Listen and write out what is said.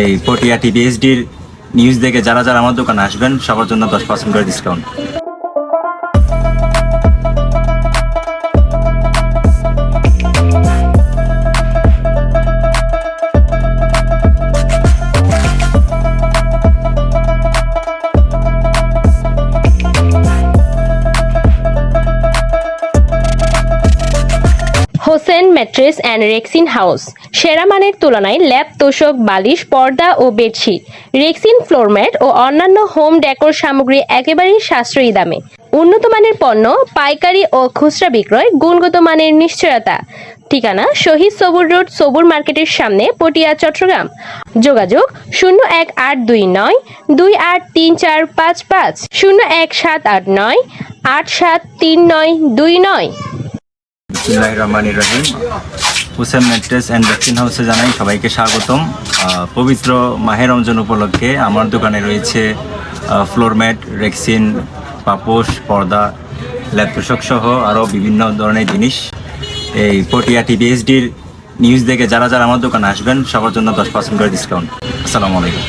এই পটিয়া টিভিএসডির নিউজ দেখে যারা যারা আমার দোকানে আসবেন, সবার জন্য দশ পার্সেন্ট করে discount Hossain mattress and rexine house. সেরা মানের তুলনায় ল্যাব তোষক, বালিশ, পর্দা ও বেডশিট। রেক্সিন ফ্লোরম্যাট ও অন্যান্য হোম ডেকোর সামগ্রী একেবারেই সাশ্রয়ী দামে। উন্নত মানের পণ্য, পাইকারি ও খুচরা বিক্রয় গুণগত মানের নিশ্চয়তা। ঠিকানা শহীদ সবুর রোড, সবুর মার্কেটের সামনে পটিয়া, চট্টগ্রাম। যোগাযোগ শূন্য এক আট দুই নয়, দুই আট তিন চার পাঁচ পাঁচ, শূন্য এক সাত আট নয়, আট সাত তিন নয়, দুই নয়। বিসমুল্লাহ রহমান রহিম। হুসেন ম্যাট্রেস অ্যান্ড ভ্যাকসিন হাউসে জানাই সবাইকে স্বাগতম। পবিত্র মাহে রমজান উপলক্ষে আমার দোকানে রয়েছে ফ্লোর ম্যাট রেক্সিন পাপোশ, পর্দা ল্যাপটপ সহ আরও বিভিন্ন ধরনের জিনিস। এই পটিয়া টিভিএসডির নিউজ দেখে যারা যারা আমার দোকানে আসবেন, সবার জন্য দশ পার্সেন্ট করে ডিসকাউন্ট আসসালামু আলাইকুম।